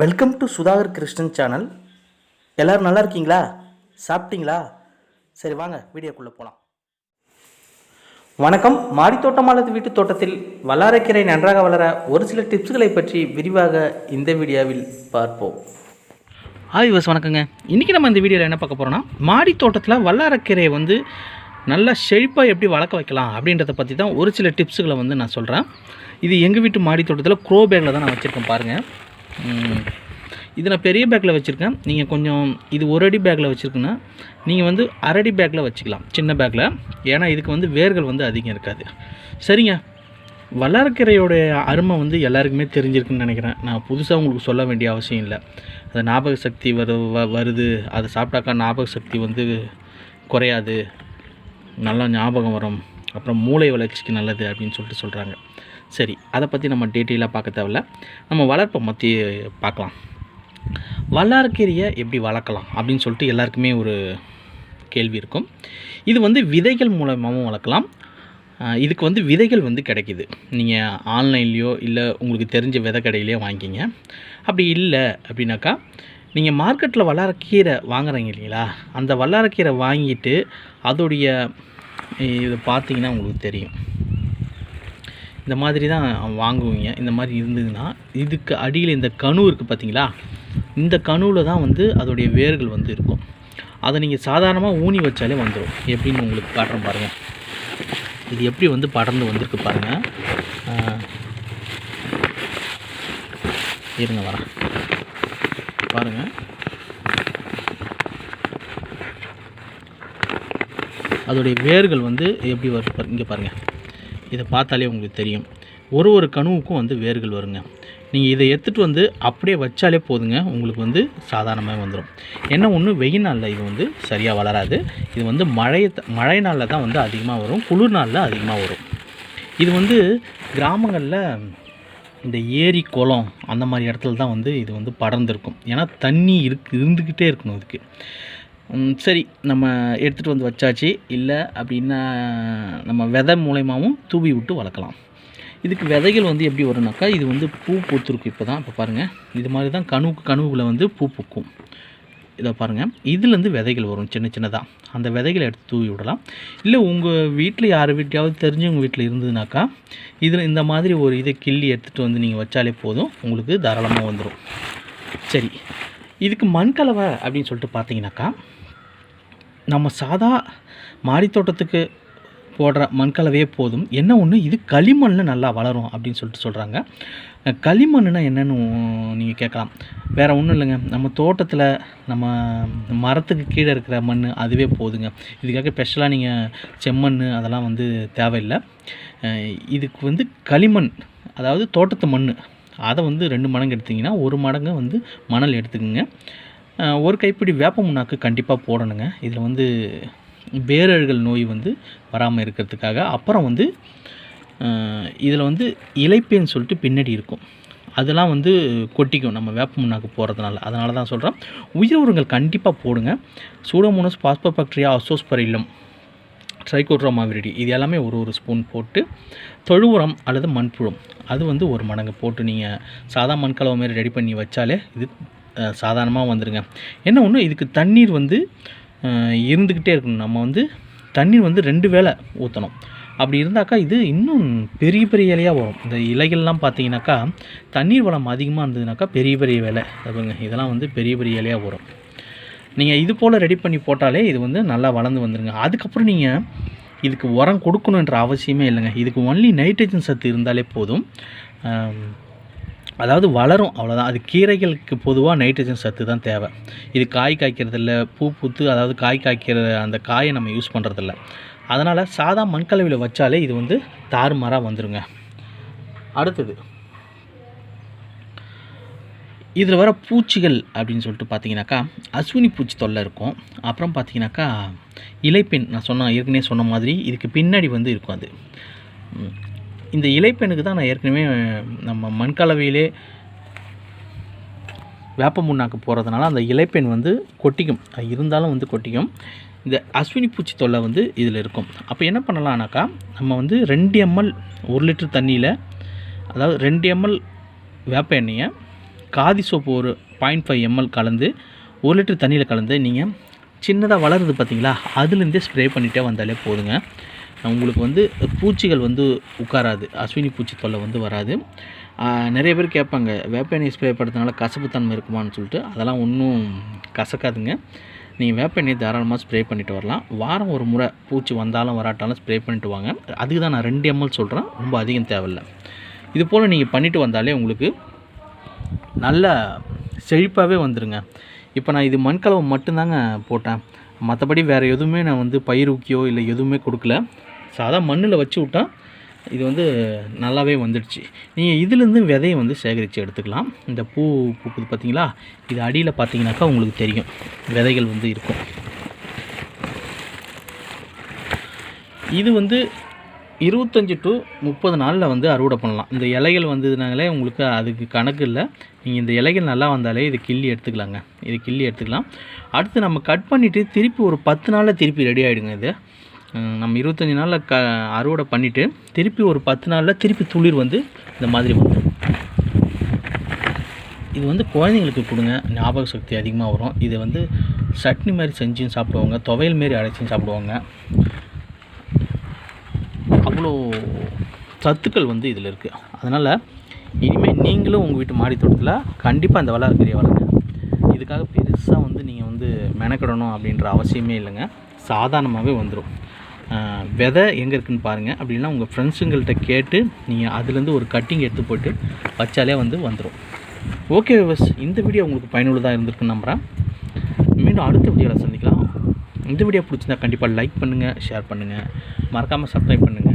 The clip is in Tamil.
Welcome to Sudhakar Krishnan channel எல்லோரும் நல்லா இருக்கீங்களா? சாப்பிட்டீங்களா? சரி வாங்க வீடியோக்குள்ளே போகலாம் வணக்கம். மாடித்தோட்டம் அல்லது வீட்டுத் தோட்டத்தில் வல்லாரைக்கீரை நன்றாக வளர ஒரு சில டிப்ஸ்களை பற்றி விரிவாக இந்த வீடியோவில் பார்ப்போம். ஹாய் வஸ் வணக்கங்க. இன்றைக்கி நம்ம இந்த வீடியோவில் என்ன பார்க்க போகிறோம்னா மாடி தோட்டத்தில் வல்லாரக்கீரையை வந்து நல்லா செழிப்பாக எப்படி வளர்க்க வைக்கலாம் அப்படின்றத பற்றி தான் ஒரு சில டிப்ஸுகளை வந்து நான் சொல்கிறேன் இது எங்கள் வீட்டு மாடி தோட்டத்தில் க்ரோ பேக்கில் தான் நான் வச்சுருக்கேன் பாருங்கள் இது நான் பெரிய பேக்கில் வச்சுருக்கேன். நீங்கள் கொஞ்சம் இது ஒரு அடி பேக்கில் வச்சுருக்குன்னா நீங்கள் வந்து அரடி பேக்கில் வச்சுக்கலாம். சின்ன பேக்கில் ஏன்னா இதுக்கு வந்து வேர்கள் வந்து அதிகம் இருக்காது. சரிங்க. வளர்க்கிறையோடைய அருமை வந்து எல்லாருக்குமே தெரிஞ்சிருக்குன்னு நினைக்கிறேன். நான் புதுசாக உங்களுக்கு சொல்ல வேண்டிய அவசியம் இல்லை. அது ஞாபக சக்தி வரு வ- வருது. அதை சாப்பிட்டாக்கா ஞாபக சக்தி வந்து குறையாது. நல்லா ஞாபகம் வரும். அப்புறம் மூளை வளர்ச்சிக்கு நல்லது அப்படின்னு சொல்லிட்டு சொல்கிறாங்க சரி அதை பற்றி நம்ம டீட்டெயிலாக பார்க்க தேவையில்ல. நம்ம வளர்ப்பை பற்றி பார்க்கலாம். வல்லாரக்கீரையை எப்படி வளர்க்கலாம் அப்படின்னு சொல்லிட்டு எல்லாருக்குமே ஒரு கேள்வி இருக்கும். இது வந்து விதைகள் மூலமாகவும் வளர்க்கலாம். இதுக்கு வந்து விதைகள் வந்து கிடைக்கிது. நீங்கள் ஆன்லைன்லேயோ இல்லை உங்களுக்கு தெரிஞ்ச விதை கடையிலையோ வாங்கிக்கிங்க. அப்படி இல்லை அப்படின்னாக்கா நீங்கள் மார்க்கெட்டில் வல்லாரக்கீரை வாங்குறீங்க இல்லைங்களா? அந்த வல்லாரக்கீரை வாங்கிட்டு அதோடைய இதை பார்த்தீங்கன்னா உங்களுக்கு தெரியும். இந்த மாதிரி தான் வாங்குவீங்க. இந்த மாதிரி இருந்ததுன்னா இதுக்கு அடியில் இந்த கணு இருக்குது பார்த்தீங்களா? இந்த கணுவில் தான் வந்து அதோடைய வேர்கள் வந்து இருக்கும். அதை நீங்கள் சாதாரணமாக ஊனி வச்சாலே வந்துடும் எப்படின்னு உங்களுக்கு காட்டுறேன் பாருங்கள் இது எப்படி வந்து படர்ந்து வந்திருக்கு பாருங்கள் இருங்க வரேன். பாருங்கள் அதோடைய வேர்கள் வந்து எப்படி வருது இங்கே பாருங்கள் இதை பார்த்தாலே உங்களுக்கு தெரியும். ஒரு ஒரு கணுவுக்கும் வந்து வேர்கள் வருங்க. நீங்கள் இதை எடுத்துகிட்டு வந்து அப்படியே வச்சாலே போதுங்க. உங்களுக்கு வந்து சாதாரணமாக வந்துடும் என்ன ஒன்று வெயில் நாளில் இது வந்து சரியாக வளராது. இது வந்து மழை மழை நாளில் தான் வந்து அதிகமாக வரும். குளிர் நாளில் அதிகமாக வரும். இது வந்து கிராமங்களில் இந்த ஏரி குளம் அந்த மாதிரி இடத்துல தான் வந்து இது வந்து படர்ந்துருக்கும். ஏன்னா தண்ணி இருக்கு இருந்துக்கிட்டே இருக்கணும் இதுக்கு. சரி நம்ம எடுத்துகிட்டு வந்து வச்சாச்சு. இல்லை அப்படின்னா நம்ம விதை மூலயமாவும் தூவி விட்டு வளர்க்கலாம். இதுக்கு விதைகள் வந்து எப்படி வரும்னாக்கா இது வந்து பூ பூத்துருக்கும் இப்போ தான் இப்போ பாருங்கள் இது மாதிரி தான் கணுவுக்கு கனவுகளை வந்து பூ பூக்கும். இதை பாருங்கள் இதுலேருந்து விதைகள் வரும் சின்ன சின்னதாக அந்த விதைகளை எடுத்து தூவி விடலாம். இல்லை உங்கள் வீட்டில் யார் வீட்டையாவது தெரிஞ்சவங்க வீட்டில் இருந்ததுனாக்கா இதில் இந்த மாதிரி ஒரு இதை கிள்ளி எடுத்துகிட்டு வந்து நீங்கள் வச்சாலே போதும் உங்களுக்கு தாராளமாக வந்துடும் சரி இதுக்கு மண்கலவை அப்படின்னு சொல்லிட்டு பார்த்தீங்கன்னாக்கா நம்ம சாதா மாடித்தோட்டத்துக்கு போடுற மண்கலவையே போதும். என்ன ஒன்று இது களிமண்ணில் நல்லா வளரும் அப்படின்னு சொல்லிட்டு சொல்கிறாங்க களிமண்ணுனா என்னன்னு நீங்கள் கேட்கலாம். வேறு ஒன்றும் இல்லைங்க. நம்ம தோட்டத்தில் நம்ம மரத்துக்கு கீழே இருக்கிற மண் அதுவே போதுங்க. இதுக்காக ஸ்பெஷலாக நீங்கள் செம்மண் அதெல்லாம் வந்து தேவையில்லை. இதுக்கு வந்து களிமண் அதாவது தோட்டத்து மண் அதை வந்து ரெண்டு மடங்கு எடுத்திங்கன்னா ஒரு மடங்கு வந்து மணல் எடுத்துக்கோங்க. ஒரு கைப்பிடி வேப்ப முன்னாக்கு கண்டிப்பாக போடணுங்க. இதில் வந்து பேரழுகல் நோய் வந்து வராமல் இருக்கிறதுக்காக. அப்புறம் வந்து இதில் வந்து இலைப்பேன்னு சொல்லிட்டு பின்னாடி இருக்கும். அதெல்லாம் வந்து கொட்டிக்கும் நம்ம வேப்ப முன்னாக்கு போகிறதுனால அதனால தான் சொல்கிறேன் உயிர் உரங்கள் கண்டிப்பாக போடுங்க. Pseudomonas phosphobacteria azospirillum trichoderma viride இது எல்லாமே ஒரு ஒரு ஸ்பூன் போட்டு தொழு உரம் அல்லது மண்புழும் அது வந்து ஒரு மடங்கு போட்டு நீங்கள் சாதா மண்கலவை மாரி ரெடி பண்ணி வச்சாலே இது சாதாரணமாக வந்துடுங்க என்ன ஒன்று இதுக்கு தண்ணீர் வந்து இருந்துக்கிட்டே இருக்கணும். நம்ம வந்து தண்ணீர் வந்து ரெண்டு வேளை ஊற்றணும் அப்படி இருந்தாக்கா இது இன்னும் பெரிய பெரிய இலையாக வரும். இந்த இலைகள்லாம் பார்த்தீங்கன்னாக்கா தண்ணீர் வளம் அதிகமாக இருந்ததுனாக்கா பெரிய பெரிய வேலை. அதுங்க இதெல்லாம் வந்து பெரிய பெரிய இலையாக வரும். நீங்கள் இது போல் ரெடி பண்ணி போட்டாலே இது வந்து நல்லா வளர்ந்து வந்துடுங்க அதுக்கப்புறம் நீங்கள் இதுக்கு உரம் கொடுக்கணுன்ற அவசியமே இல்லைங்க. இதுக்கு ஒன்லி நைட்ரஜன் சத்து இருந்தாலே போதும். அதாவது வளரும் அவ்வளோதான் அது கீரைகளுக்கு பொதுவாக நைட்ரஜன் சத்து தான் தேவை. இது காய் காய்க்கிறதில்ல பூ பூத்து அதாவது காய் காய்க்கிற அந்த காயை நம்ம யூஸ் பண்ணுறதில்ல அதனால் சாதா மண்கலவையில் வச்சாலே இது வந்து தாறுமாறாக வந்துடுங்க அடுத்தது இதில் வர பூச்சிகள் அப்படின்னு சொல்லிட்டு பார்த்தீங்கன்னாக்கா அஸ்வினி பூச்சி தொல்லை இருக்கும். அப்புறம் பார்த்தீங்கன்னாக்கா இலைப்பெண் நான் சொன்ன ஏற்கனவே சொன்ன மாதிரி இதுக்கு பின்னாடி வந்து இருக்கும் அது. இந்த இலைப்பெண்ணுக்கு தான் நான் ஏற்கனவே நம்ம மண்கலவையிலே வேப்ப முன்னாக்கு போகிறதுனால அந்த இலைப்பெண் வந்து கொட்டிக்கும். அது இருந்தாலும் வந்து கொட்டிக்கும். இந்த அஸ்வினி பூச்சி தொல்லை வந்து இதில் இருக்கும். அப்போ என்ன பண்ணலாம்னாக்கா நம்ம வந்து ரெண்டு எம்எல் ஒரு லிட்டர் தண்ணியில் அதாவது ரெண்டு எம்எல் வேப்ப எண்ணெயை காதி சோப்பு ஒரு பாயிண்ட் ஃபைவ் எம்எல் கலந்து ஒரு லிட்டர் தண்ணியில் கலந்து நீங்கள் சின்னதாக வளருது பார்த்தீங்களா அதுலேருந்தே ஸ்ப்ரே பண்ணிகிட்டே வந்தாலே போதுங்க. உங்களுக்கு வந்து பூச்சிகள் வந்து உட்காராது. அஸ்வினி பூச்சி தொல்லை வந்து வராது. நிறைய பேர் கேட்பாங்க வேப்பெண்ணெய் ஸ்ப்ரே பண்ணுறதுனால கசப்புத்தன்மை இருக்குமான்னு சொல்லிட்டு. அதெல்லாம் ஒன்றும் கசக்காதுங்க. நீங்கள் வேப்பெண்ணெய் தாராளமாக ஸ்ப்ரே பண்ணிட்டு வரலாம். வாரம் ஒரு முறை பூச்சி வந்தாலும் வராட்டாலும் ஸ்ப்ரே பண்ணிட்டு வாங்க. அதுக்கு தான் நான் ரெண்டு எம்எல் சொல்கிறேன் ரொம்ப அதிகம் தேவையில்லை. இது போல் நீங்கள் பண்ணிட்டு வந்தாலே உங்களுக்கு நல்ல செழிப்பாகவே வந்துடுங்க இப்போ நான் இது மண்கலவை மட்டும்தாங்க போட்டேன். மற்றபடி வேறு எதுவுமே நான் வந்து பயிர் ஊக்கியோ இல்லை எதுவுமே கொடுக்கல. சாதா மண்ணில் வச்சு விட்டால் இது வந்து நல்லாவே வந்துடுச்சு. நீங்கள் இதுலேருந்து விதையை வந்து சேகரித்து எடுத்துக்கலாம். இந்த பூ பூக்குது பார்த்தீங்களா இது அடியில் பார்த்தீங்கன்னாக்கா உங்களுக்கு தெரியும். விதைகள் வந்து இருக்கும். இது வந்து இருபத்தஞ்சி டு முப்பது நாளில் வந்து அறுவடை பண்ணலாம். இந்த இலைகள் வந்ததுனாலே உங்களுக்கு அதுக்கு கணக்கு இல்லை. நீங்கள் இந்த இலைகள் நல்லா வந்தாலே இது கிள்ளி எடுத்துக்கலாங்க. இது கிள்ளி எடுத்துக்கலாம். அடுத்து நம்ம கட் பண்ணிவிட்டு திருப்பி ஒரு பத்து நாளில் திருப்பி ரெடி ஆகிடுங்க இது. நம்ம இருபத்தஞ்சி நாளில் க அறுவடை பண்ணிவிட்டு திருப்பி ஒரு பத்து நாளில் திருப்பி துளிர் வந்து இந்த மாதிரி வந்துடும் இது வந்து குழந்தைங்களுக்கு கொடுங்க. ஞாபக சக்தி அதிகமாக வரும். இது வந்து சட்னி மாதிரி செஞ்சும் சாப்பிடுவாங்க. துவையல் மாரி அரைச்சும் சாப்பிடுவாங்க. அவ்வளோ சத்துக்கள் வந்து இதில் இருக்குது அதனால் இனிமேல் நீங்களும் உங்கள் வீட்டு மாடி தோட்டத்தில் கண்டிப்பாக அந்த வளர்க்கறியை வளருங்க. இதுக்காக பெருசாக வந்து நீங்கள் வந்து மெனக்கிடணும் அப்படின்ற அவசியமே இல்லைங்க. சாதாரணமாகவே வந்துடும் விதை எங்கே இருக்குதுன்னு பாருங்கள் அப்படின்னா உங்கள் ஃப்ரெண்ட்ஸுங்கள்ட்ட கேட்டு நீங்கள் அதுலேருந்து ஒரு கட்டிங் எடுத்து போட்டு வச்சாலே வந்து வந்துடும் ஓகே விவஸ் இந்த வீடியோ உங்களுக்கு பயனுள்ளதாக இருந்திருக்குன்னு நம்புகிறேன் மீண்டும் அடுத்த வீடியோவில் சந்திக்கலாம். இந்த வீடியோ பிடிச்சிருந்தா கண்டிப்பாக லைக் பண்ணுங்கள் ஷேர் பண்ணுங்கள் மறக்காமல் சப்ஸ்கிரைப் பண்ணுங்கள்